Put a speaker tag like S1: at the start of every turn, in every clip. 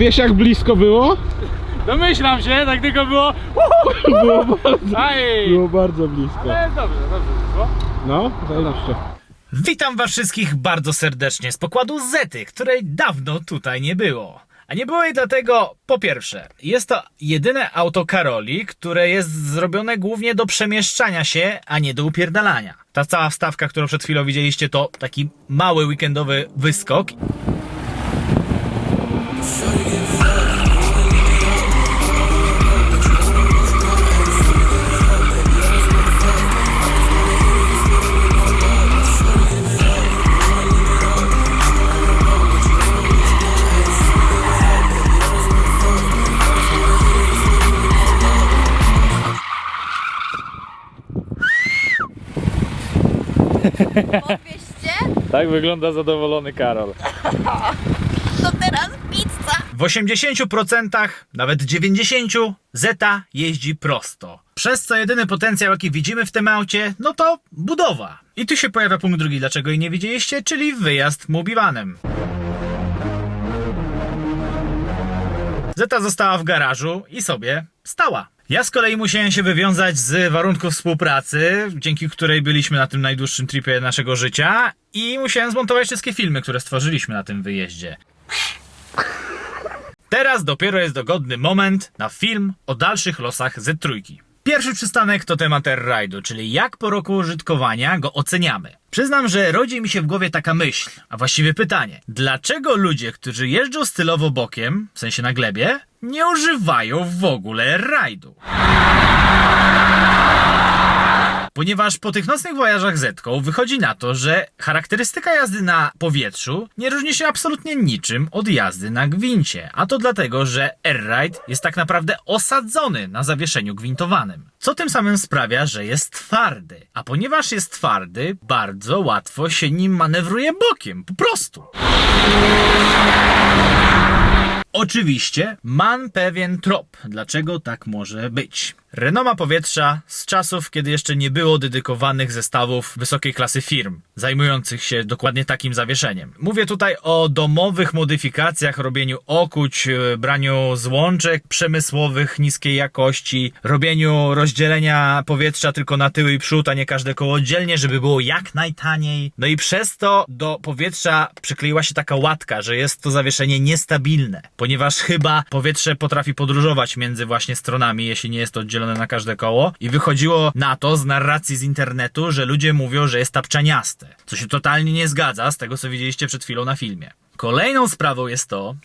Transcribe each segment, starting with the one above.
S1: wiesz jak blisko było?
S2: Domyślam się, tak tylko było.
S1: Było bardzo,
S2: Aj!
S1: było bardzo blisko.
S2: Ale dobrze, dobrze wyszło.
S1: No, zajebiście.
S3: Witam was wszystkich bardzo serdecznie z pokładu Zety, której dawno tutaj nie było. A nie było jej dlatego, po pierwsze, jest to jedyne auto Karoli, które jest zrobione głównie do przemieszczania się, a nie do upierdalania. Ta cała wstawka, którą przed chwilą widzieliście, to taki mały weekendowy wyskok.
S4: Powieście?
S2: Tak wygląda zadowolony Karol.
S4: To teraz pizza.
S3: W 80%, nawet 90% Zeta jeździ prosto. Przez co jedyny potencjał, jaki widzimy w tym aucie, no to budowa. I tu się pojawia punkt drugi, dlaczego jej nie widzieliście, czyli wyjazd Mubiwanem. Zeta została w garażu i sobie stała. Ja z kolei musiałem się wywiązać z warunków współpracy, dzięki której byliśmy na tym najdłuższym tripie naszego życia i musiałem zmontować wszystkie filmy, które stworzyliśmy na tym wyjeździe. Teraz dopiero jest dogodny moment na film o dalszych losach Z3. Pierwszy przystanek to temat Air czyli jak po roku użytkowania go oceniamy. Przyznam, że rodzi mi się w głowie taka myśl, a właściwie pytanie. Dlaczego ludzie, którzy jeżdżą stylowo bokiem, w sensie na glebie, nie używają w ogóle rajdu? Ponieważ po tych nocnych wojażach Zetką wychodzi na to, że charakterystyka jazdy na powietrzu nie różni się absolutnie niczym od jazdy na gwincie. A to dlatego, że Airride jest tak naprawdę osadzony na zawieszeniu gwintowanym. Co tym samym sprawia, że jest twardy. A ponieważ jest twardy, bardzo łatwo się nim manewruje bokiem. Po prostu. Oczywiście mam pewien trop, dlaczego tak może być. Renoma powietrza z czasów, kiedy jeszcze nie było dedykowanych zestawów wysokiej klasy firm, zajmujących się dokładnie takim zawieszeniem. Mówię tutaj o domowych modyfikacjach, robieniu okuć, e, braniu złączek przemysłowych niskiej jakości, robieniu rozdzielenia powietrza tylko na tył i przód, a nie każde koło oddzielnie, żeby było jak najtaniej. No i przez to do powietrza przykleiła się taka łatka, że jest to zawieszenie niestabilne, ponieważ chyba powietrze potrafi podróżować między właśnie stronami, jeśli nie jest to oddzielone na każde koło. I wychodziło na to z narracji z internetu, że ludzie mówią, że jest tapczaniaste. Co się totalnie nie zgadza z tego, co widzieliście przed chwilą na filmie. Kolejną sprawą jest to,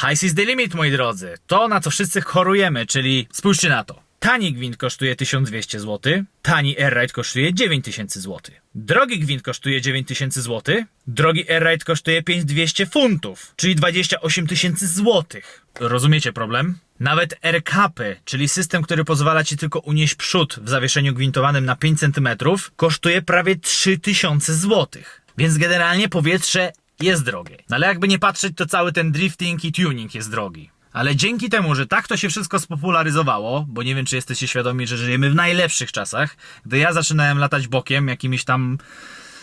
S3: High is the limit, moi drodzy. To, na co wszyscy chorujemy, czyli spójrzcie na to. Tani gwint kosztuje 1200 zł, tani Airride kosztuje 9000 zł. Drogi gwint kosztuje 9000 zł, drogi Airride kosztuje 5200 funtów, czyli 28 tysięcy złotych. Rozumiecie problem? Nawet R-capy, czyli system, który pozwala ci tylko unieść przód w zawieszeniu gwintowanym na 5 cm, kosztuje prawie 3000 złotych. Więc generalnie powietrze jest drogie. No ale jakby nie patrzeć, to cały ten drifting i tuning jest drogi. Ale dzięki temu, że tak to się wszystko spopularyzowało, bo nie wiem, czy jesteście świadomi, że żyjemy w najlepszych czasach, gdy ja zaczynałem latać bokiem, jakimiś tam.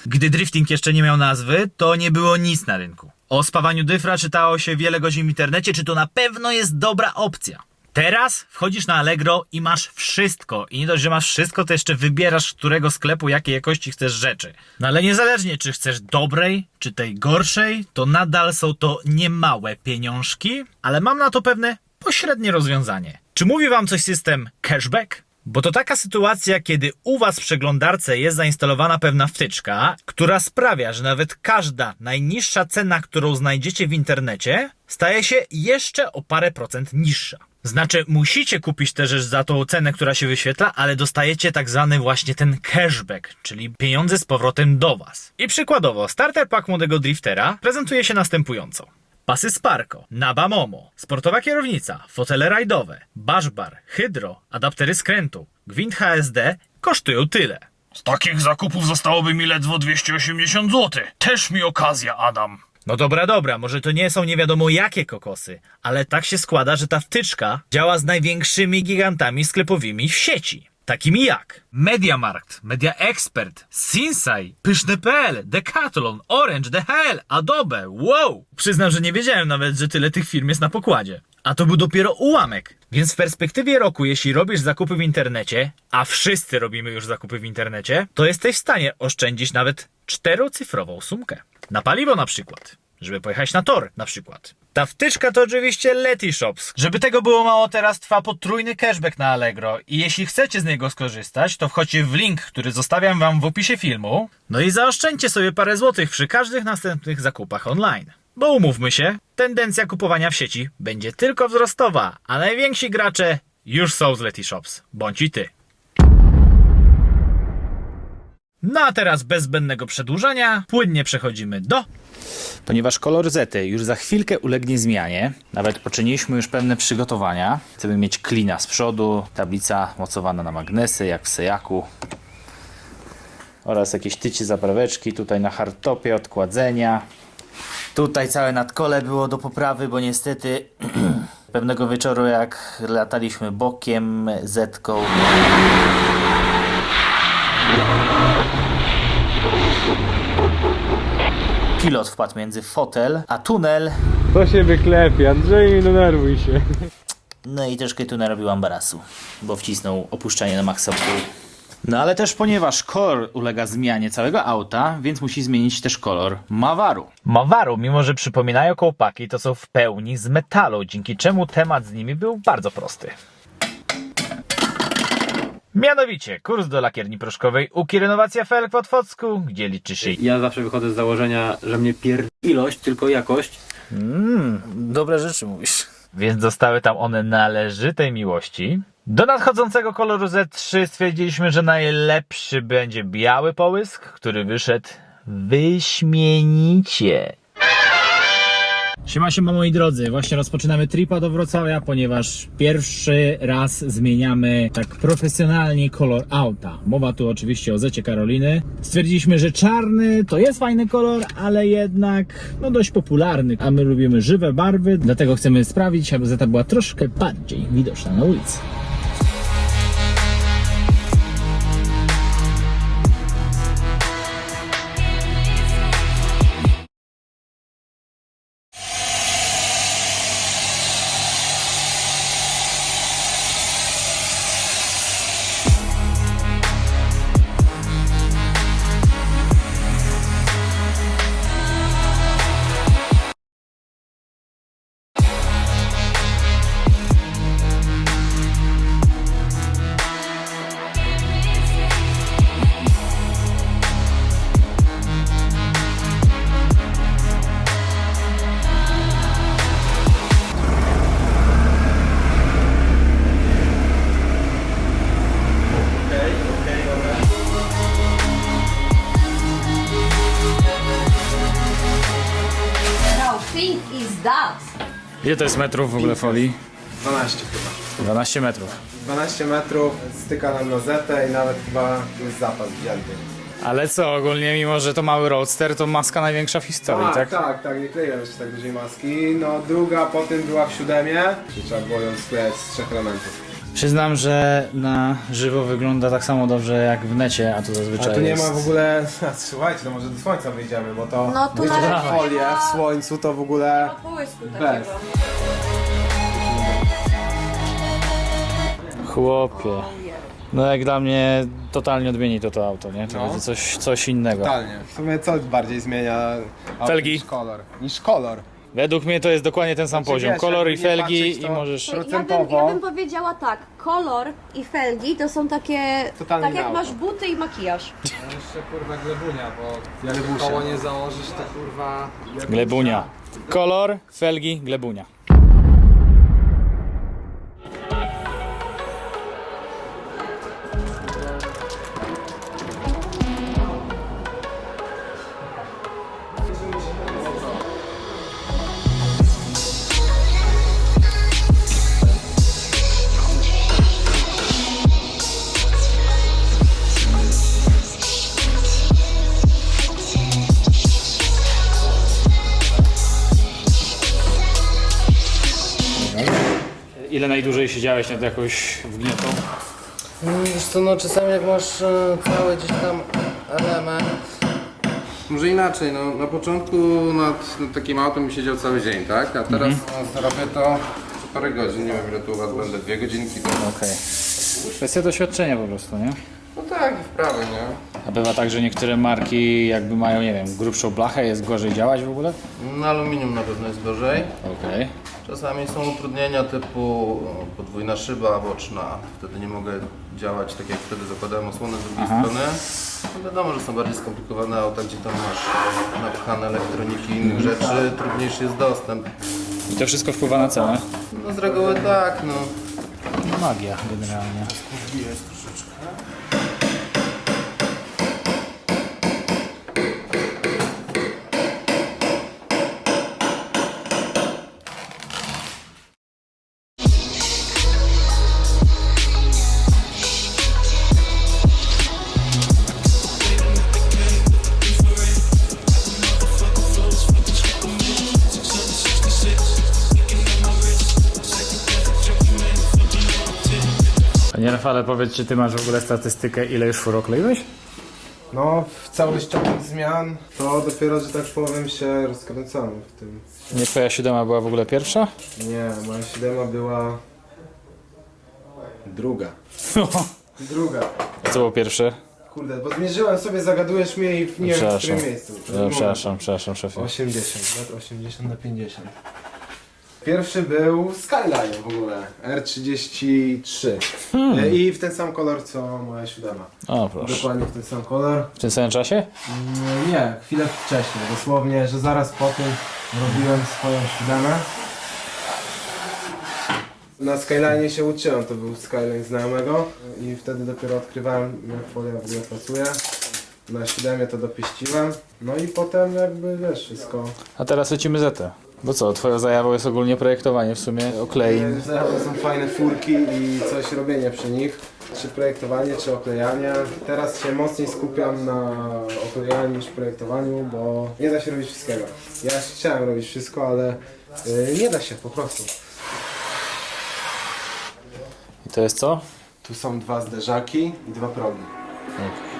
S3: Gdy drifting jeszcze nie miał nazwy, to nie było nic na rynku. O spawaniu dyfra czytało się wiele godzin w internecie, czy to na pewno jest dobra opcja. Teraz wchodzisz na Allegro i masz wszystko. I nie dość, że masz wszystko, to jeszcze wybierasz, z którego sklepu, jakiej jakości chcesz rzeczy. No ale niezależnie, czy chcesz dobrej, czy tej gorszej, to nadal są to niemałe pieniążki, ale mam na to pewne pośrednie rozwiązanie. Czy mówi wam coś system cashback? Bo to taka sytuacja, kiedy u was w przeglądarce jest zainstalowana pewna wtyczka, która sprawia, że nawet każda najniższa cena, którą znajdziecie w internecie, staje się jeszcze o parę procent niższa. Znaczy, musicie kupić tę rzecz za tą cenę, która się wyświetla, ale dostajecie tak zwany właśnie ten cashback, czyli pieniądze z powrotem do was. I przykładowo, starter pack młodego driftera prezentuje się następująco. Pasy Sparko, Naba Momo, sportowa kierownica, fotele rajdowe, bashbar, hydro, adaptery skrętu, gwint HSD kosztują tyle.
S2: Z takich zakupów zostałoby mi ledwo 280 zł. Też mi okazja, Adam.
S3: No dobra, dobra, może to nie są nie wiadomo jakie kokosy, ale tak się składa, że ta wtyczka działa z największymi gigantami sklepowymi w sieci. Takimi jak Mediamarkt, Media Expert, Sinsai, Pyszny.pl, Decathlon, Orange, DHL, Adobe, wow! Przyznam, że nie wiedziałem nawet, że tyle tych firm jest na pokładzie. A to był dopiero ułamek. Więc w perspektywie roku, jeśli robisz zakupy w internecie, a wszyscy robimy już zakupy w internecie, to jesteś w stanie oszczędzić nawet czterocyfrową sumkę. Na paliwo na przykład żeby pojechać na tor na przykład. Ta wtyczka to oczywiście Leti Shops. Żeby tego było mało, teraz trwa potrójny cashback na Allegro i jeśli chcecie z niego skorzystać, to wchodźcie w link, który zostawiam wam w opisie filmu. No i zaoszczędźcie sobie parę złotych przy każdych następnych zakupach online. Bo umówmy się, tendencja kupowania w sieci będzie tylko wzrostowa, a najwięksi gracze już są z Leti Shops. Bądź i ty. No a teraz bez zbędnego przedłużania, płynnie przechodzimy do Ponieważ kolor Zety już za chwilkę ulegnie zmianie, nawet poczyniliśmy już pewne przygotowania. Chcemy mieć klina z przodu, tablica mocowana na magnesy, jak w Sejaku. Oraz jakieś tycie zapraweczki, tutaj na hardtopie odkładzenia. Tutaj całe nadkole było do poprawy, bo niestety pewnego wieczoru jak lataliśmy bokiem, zetką, pilot wpadł między fotel a tunel,
S1: To się wyklepie, Andrzej, nie denerwuj się.
S3: No i troszkę tu narobił ambarasu, bo wcisnął opuszczanie na maksa. No ale też ponieważ kolor ulega zmianie całego auta, więc musi zmienić też kolor mawaru. Mawaru, mimo że przypominają kołpaki, to są w pełni z metalu, dzięki czemu temat z nimi był bardzo prosty. Mianowicie, kurs do lakierni proszkowej Uki Renowacja Felk w Otwocku, gdzie liczy się
S5: Ja zawsze wychodzę z założenia, że mnie pier... ilość, tylko jakość.
S3: Dobre rzeczy mówisz. Więc zostały tam one należytej miłości. Do nadchodzącego koloru Z3 stwierdziliśmy, że najlepszy będzie biały połysk, który wyszedł wyśmienicie. Siema, siema moi drodzy, właśnie rozpoczynamy tripa do Wrocławia, ponieważ pierwszy raz zmieniamy tak profesjonalnie kolor auta. Mowa tu oczywiście o Zecie Karoliny. Stwierdziliśmy, że czarny to jest fajny kolor, ale jednak no dość popularny, a my lubimy żywe barwy, dlatego chcemy sprawić, aby Zeta była troszkę bardziej widoczna na ulicy.
S4: That?
S3: Ile to jest metrów w ogóle folii?
S6: 12 chyba.
S3: 12 metrów.
S6: 12 metrów, styka nam na zetę i nawet chyba jest zapas wzięty.
S7: Ale co, ogólnie mimo, że to mały roadster, to maska największa w historii, tak?
S6: tak, tak, tak, nie kleiłem jeszcze tak dużej maski. No druga po tym była w siódemie trzeba było ją sklejać z trzech elementów.
S7: Przyznam, że na żywo wygląda tak samo dobrze jak w necie, a to zazwyczaj
S6: Ale tu nie
S7: jest...
S6: ma w ogóle... Słuchajcie, to może do słońca wyjdziemy, bo to...
S4: No tu
S6: wiecie,
S4: na razie
S6: folię
S4: nie ma-
S6: w słońcu to w ogóle...
S4: Połysku
S6: Bez.
S7: Chłopie. No jak dla mnie totalnie odmieni to to auto, nie? To
S6: No.
S7: będzie coś, coś innego.
S6: Totalnie. W sumie co bardziej zmienia auto
S7: Felgi.
S6: niż kolor? Niż kolor.
S7: Według mnie to jest dokładnie ten sam
S6: Znaczy,
S7: poziom.
S6: wiesz,
S7: kolor i
S6: jakby nie
S7: felgi
S6: patrzeć,
S7: i możesz...
S4: Ja bym,
S6: Procentowo.
S4: ja bym powiedziała tak, kolor i felgi to są takie,
S6: Totalnie
S4: tak jak masz buty i makijaż.
S8: Jeszcze kurwa glebunia, bo jak
S6: Glebusia.
S8: koło nie założysz, to kurwa...
S7: Glebunia. Kolor, felgi, glebunia. Ile najdłużej siedziałeś nad jakąś wgniotą?
S8: Wiesz co, no czasami jak masz e, cały gdzieś tam element... Może inaczej, no na początku nad, nad takim autem siedział cały dzień, tak? A teraz no, robię to co parę godzin, nie wiem ile tu u was będę, dwie godzinki to...
S7: Okej. Kwestia doświadczenia po prostu, nie?
S8: No tak, i wprawy, nie?
S7: A bywa tak, że niektóre marki jakby mają, nie wiem, grubszą blachę, jest gorzej działać w ogóle?
S8: Na aluminium na pewno jest gorzej.
S7: Okej.
S8: Czasami są utrudnienia typu o, podwójna szyba boczna. Wtedy nie mogę działać tak jak wtedy zakładałem osłonę z drugiej
S7: Aha.
S8: strony. No wiadomo, że są bardziej skomplikowane auta, gdzie tam masz napchane elektroniki i innych rzeczy, trudniejszy jest dostęp.
S7: I to wszystko wpływa na cenę?
S8: No z reguły tak, no.
S7: Magia generalnie. Panie Rafale, powiedz, czy ty masz w ogóle statystykę, ile już fur okleiłeś?
S6: No, w całościowych zmian to dopiero, że tak powiem, się rozkręcamy w tym.
S7: Nie twoja siódema była w ogóle pierwsza?
S6: Nie, moja siódema była... druga. Druga.
S7: A co było pierwsze?
S6: Kurde, bo zmierzyłem sobie, zagadujesz mnie i w- nie wiem w
S7: Przepraszam.
S6: którym miejscu.
S7: No, przepraszam, przepraszam, szefie.
S6: 80, lat 80 na 50. Pierwszy był Skyline w ogóle, R33. E, I w ten sam kolor co moja siódema.
S7: O, proszę.
S6: Dokładnie w ten sam kolor.
S7: W tym samym czasie?
S6: Mm, Nie, chwilę wcześniej, dosłownie, że zaraz po tym robiłem swoją siódemę. Na Skyline się uczyłem, to był Skyline znajomego i wtedy dopiero odkrywałem jak folia w ogóle pracuje. Na siódemie to dopieściłem, no i potem jakby wiesz, wszystko.
S7: A teraz lecimy ZT. Bo co, twoją zajawą jest ogólnie projektowanie w sumie oklei.
S6: To są fajne furki i coś robienie przy nich. Czy projektowanie, czy oklejanie. Teraz się mocniej skupiam na oklejaniu niż projektowaniu, bo nie da się robić wszystkiego. Ja chciałem robić wszystko, ale y, nie da się po prostu.
S7: I to jest co?
S6: Tu są dwa zderzaki i dwa progi.
S7: Tak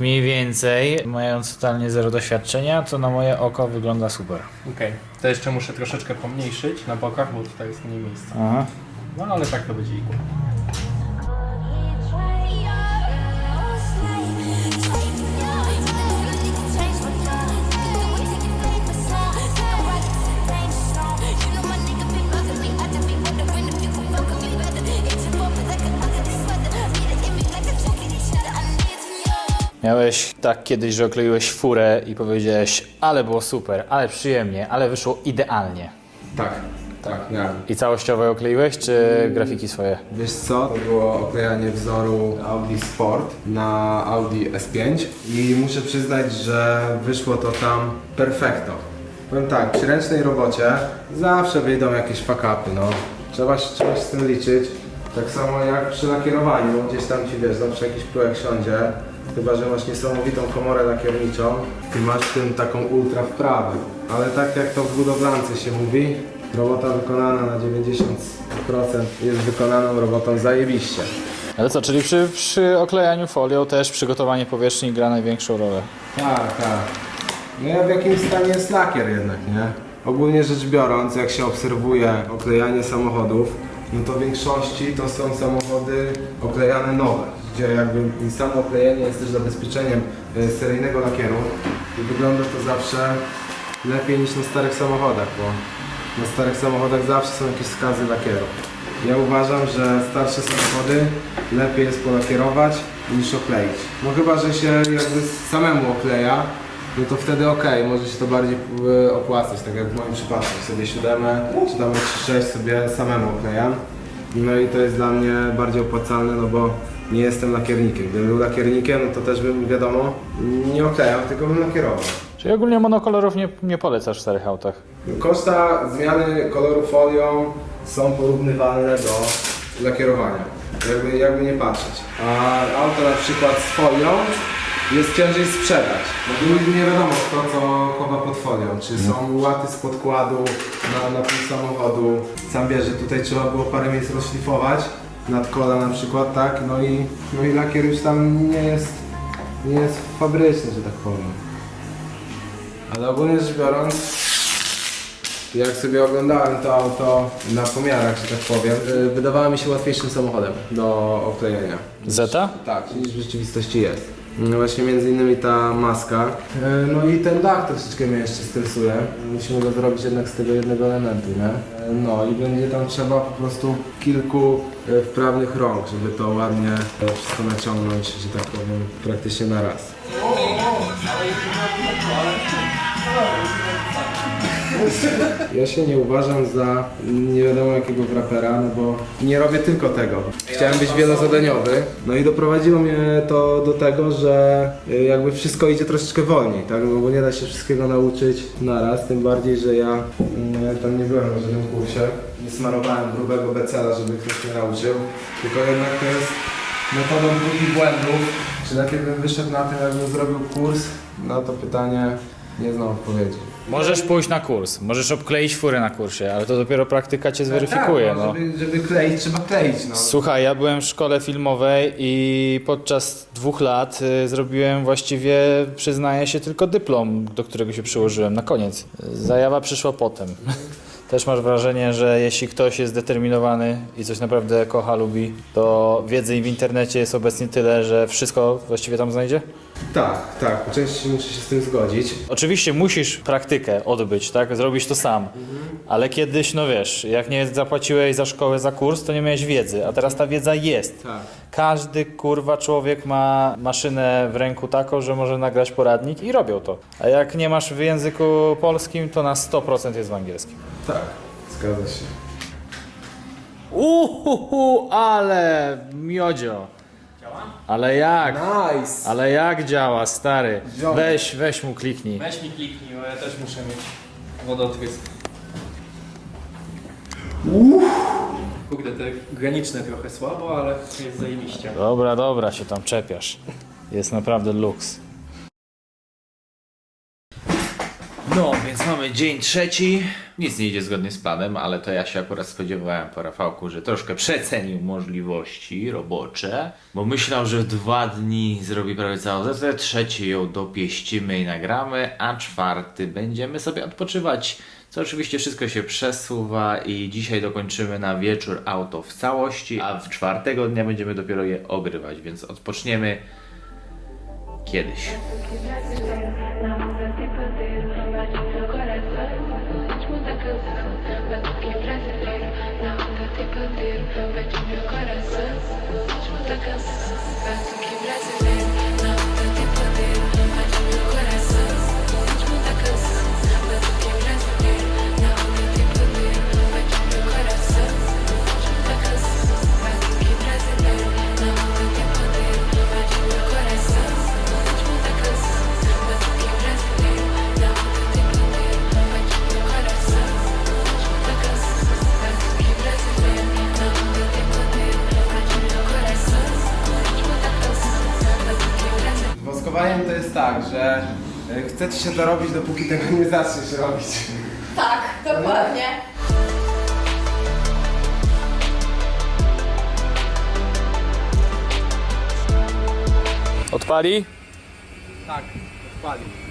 S7: mniej więcej, mając totalnie zero doświadczenia, to na moje oko wygląda super.
S9: Okej, to jeszcze muszę troszeczkę pomniejszyć na bokach, bo tutaj jest mniej miejsca.
S7: Aha.
S9: No ale tak to będzie equal.
S7: Miałeś tak kiedyś, że okleiłeś furę i powiedziałeś, ale było super, ale przyjemnie, ale wyszło idealnie.
S6: Tak, tak, miałem.
S7: I całościowo okleiłeś, czy grafiki swoje?
S6: Wiesz co? To było oklejanie wzoru Audi Sport na Audi S5 i muszę przyznać, że wyszło to tam perfekto. Powiem tak, przy ręcznej robocie zawsze wyjdą jakieś fakapy, no. Trzeba, się- z tym liczyć. Tak samo jak przy lakierowaniu, gdzieś tam ci wiesz, zawsze jakiś prołek siądzie. Chyba że masz niesamowitą komorę lakierniczą i masz w tym taką ultra wprawę. Ale tak jak to w budowlance się mówi, robota wykonana na 90% jest wykonaną robotą zajebiście.
S3: Ale co, czyli przy, przy oklejaniu folią też przygotowanie powierzchni gra największą rolę.
S6: Tak, tak. No ja w jakimś stanie jest lakier jednak, nie? Ogólnie rzecz biorąc, jak się obserwuje oklejanie samochodów, no to w większości to są samochody oklejane nowe, gdzie jakby samo oklejenie jest też zabezpieczeniem e, seryjnego lakieru i wygląda to zawsze lepiej niż na starych samochodach, bo na starych samochodach zawsze są jakieś skazy lakieru. Ja uważam, że starsze samochody lepiej jest polakierować niż okleić. No chyba, że się jakby samemu okleja, no to wtedy okej, może się to bardziej e, opłacać, tak jak w moim przypadku. Sobie siódemę czy tam 3-6 sobie samemu oklejam. No i to jest dla mnie bardziej opłacalne, no bo nie jestem lakiernikiem. Gdybym był lakiernikiem, no to też bym, wiadomo, nie oklejał, tylko bym lakierował.
S3: Czyli ogólnie monokolorów nie, nie polecasz w starych autach.
S6: Koszta zmiany koloru folią są porównywalne do lakierowania. Jakby, jakby nie patrzeć. A auto na przykład z folią jest ciężej sprzedać. No bo nigdy nie wiadomo kto co chowa pod folią. Czy są łaty z podkładu na, na pół samochodu. Sam wiesz, że tutaj trzeba było parę miejsc rozszlifować. Nad kola na przykład, tak? No i, no i lakier już tam nie jest, nie jest fabryczny, że tak powiem. Ale ogólnie rzecz biorąc, jak sobie oglądałem to auto na pomiarach, że tak powiem, y, wydawało mi się łatwiejszym samochodem do oklejenia.
S3: Zeta?
S6: Tak, niż w rzeczywistości jest. No właśnie między innymi ta maska. E, No i ten dach troszeczkę mnie jeszcze stresuje. Musimy go zrobić jednak z tego jednego elementu, nie? E, No i będzie tam trzeba po prostu kilku wprawnych rąk, żeby to ładnie e, wszystko naciągnąć, że tak powiem, praktycznie na raz. Ja się nie uważam za nie wiadomo jakiego rapera, no bo nie robię tylko tego. Chciałem być wielozadaniowy, no i doprowadziło mnie to do tego, że y, jakby wszystko idzie troszeczkę wolniej, tak? No bo nie da się wszystkiego nauczyć naraz, tym bardziej, że ja mm, tam nie byłem na żadnym kursie, nie smarowałem grubego becela, żeby ktoś mnie nauczył, tylko jednak to jest metodą i błędów. Czy lepiej bym wyszedł na tym, jakbym zrobił kurs? Na to pytanie nie znam odpowiedzi.
S3: Możesz pójść na kurs, możesz obkleić furę na kursie, ale to dopiero praktyka cię zweryfikuje.
S6: Tak,
S3: no.
S6: żeby, żeby kleić, trzeba kleić, no.
S3: Słuchaj, ja byłem w szkole filmowej i podczas dwóch lat y, zrobiłem właściwie, przyznaję się, tylko dyplom, do którego się przyłożyłem na koniec. Zajawa przyszła potem. Też masz wrażenie, że jeśli ktoś jest zdeterminowany i coś naprawdę kocha, lubi, to wiedzy w internecie jest obecnie tyle, że wszystko właściwie tam znajdzie?
S6: Tak, tak, po części muszę się z tym zgodzić.
S3: Oczywiście musisz praktykę odbyć, tak? Zrobić to sam. Ale kiedyś, no wiesz, jak nie zapłaciłeś za szkołę, za kurs, to nie miałeś wiedzy, a teraz ta wiedza jest.
S6: Tak.
S3: Każdy kurwa człowiek ma maszynę w ręku taką, że może nagrać poradnik i robią to. A jak nie masz w języku polskim, to na 100% jest w angielskim.
S6: Tak, zgadza się.
S3: Uhuhu, ale miodzio. Ale jak?
S6: Nice!
S3: Ale jak działa, stary?
S6: Ziomek.
S3: Weź, weź mu kliknij.
S9: Weź mi kliknij, bo ja też muszę mieć wodotrysk. Kurde, te graniczne trochę słabo, ale jest zajebiście.
S3: Dobra, dobra, się tam czepiasz. Jest naprawdę luks.
S7: No, więc mamy dzień trzeci. Nic nie idzie zgodnie z planem, ale to ja się akurat spodziewałem po Rafałku, że troszkę przecenił możliwości robocze, bo myślał, że w dwa dni zrobi prawie całą zetę, trzeci ją dopieścimy i nagramy, a czwarty będziemy sobie odpoczywać. Co oczywiście wszystko się przesuwa i dzisiaj dokończymy na wieczór auto w całości, a w czwartego dnia będziemy dopiero je ogrywać, więc odpoczniemy kiedyś.
S6: Nöbetim yok arası Saçma takası. Chce ci się to robić, dopóki tego nie zaczniesz robić.
S4: Tak, dokładnie.
S7: Odpali?
S6: Tak, odpali.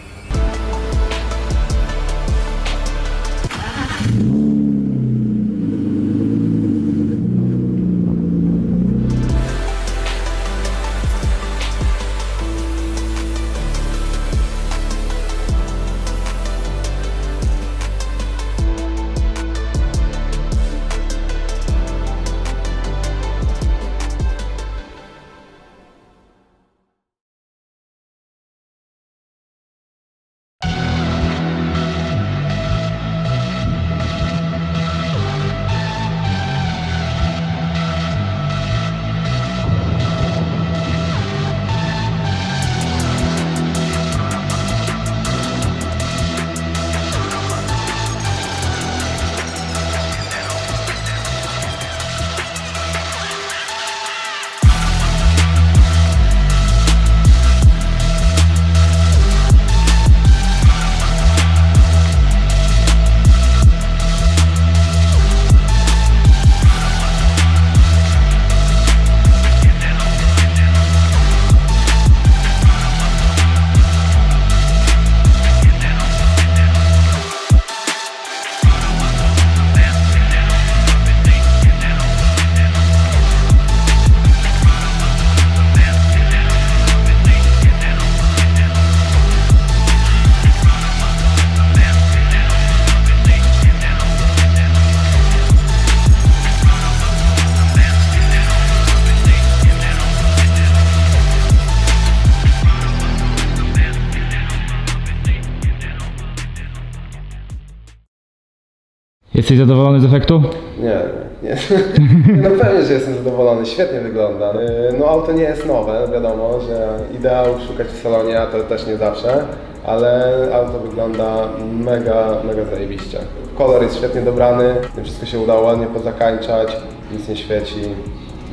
S1: Jesteś zadowolony z efektu?
S6: Nie, nie. No pewnie, że jestem zadowolony, świetnie wygląda. Yy, No auto nie jest nowe, wiadomo, że ideał szukać w salonie, a to też nie zawsze, ale auto wygląda mega, mega zajebiście. Kolor jest świetnie dobrany, wszystko się udało ładnie pozakańczać, nic nie świeci.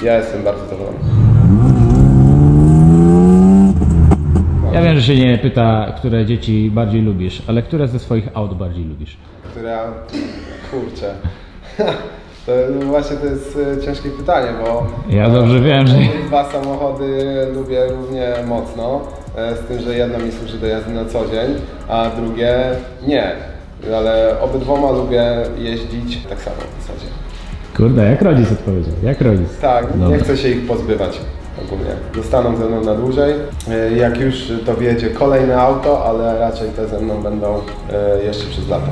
S6: Ja jestem bardzo zadowolony.
S1: Ja wiem, że się nie pyta, które dzieci bardziej lubisz, ale które ze swoich aut bardziej lubisz?
S6: która, kurczę, to właśnie to jest e, ciężkie pytanie, bo
S1: Ja dobrze wiem, że-
S6: dwa samochody lubię równie mocno, e, z tym, że jedno mi służy do jazdy na co dzień, a drugie nie, ale obydwoma lubię jeździć tak samo w zasadzie.
S1: Kurde, jak rodzic odpowiedział, jak rodzic.
S6: Tak,
S1: Dobra.
S6: nie chcę się ich pozbywać ogólnie. Zostaną ze mną na dłużej. E, Jak już to wjedzie kolejne auto, ale raczej te ze mną będą e, jeszcze przez lata.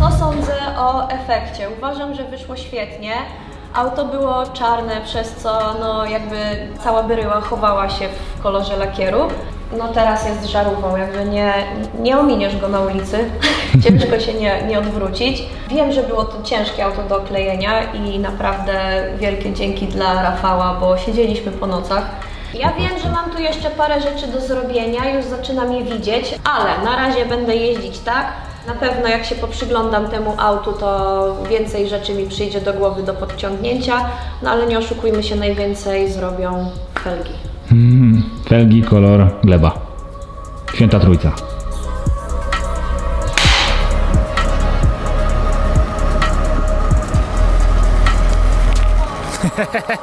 S4: Co sądzę o efekcie? Uważam, że wyszło świetnie. Auto było czarne, przez co no jakby cała bryła chowała się w kolorze lakieru. No teraz jest żarówką, jakby nie, nie ominiesz go na ulicy, ciężko się nie, nie odwrócić. Wiem, że było to ciężkie auto do oklejenia i naprawdę wielkie dzięki dla Rafała, bo siedzieliśmy po nocach. Ja wiem, że mam tu jeszcze parę rzeczy do zrobienia, już zaczynam je widzieć, ale na razie będę jeździć tak. Na pewno jak się poprzyglądam temu autu, to więcej rzeczy mi przyjdzie do głowy do podciągnięcia, no ale nie oszukujmy się, najwięcej zrobią felgi.
S1: Mm, felgi, kolor, gleba. Święta Trójca.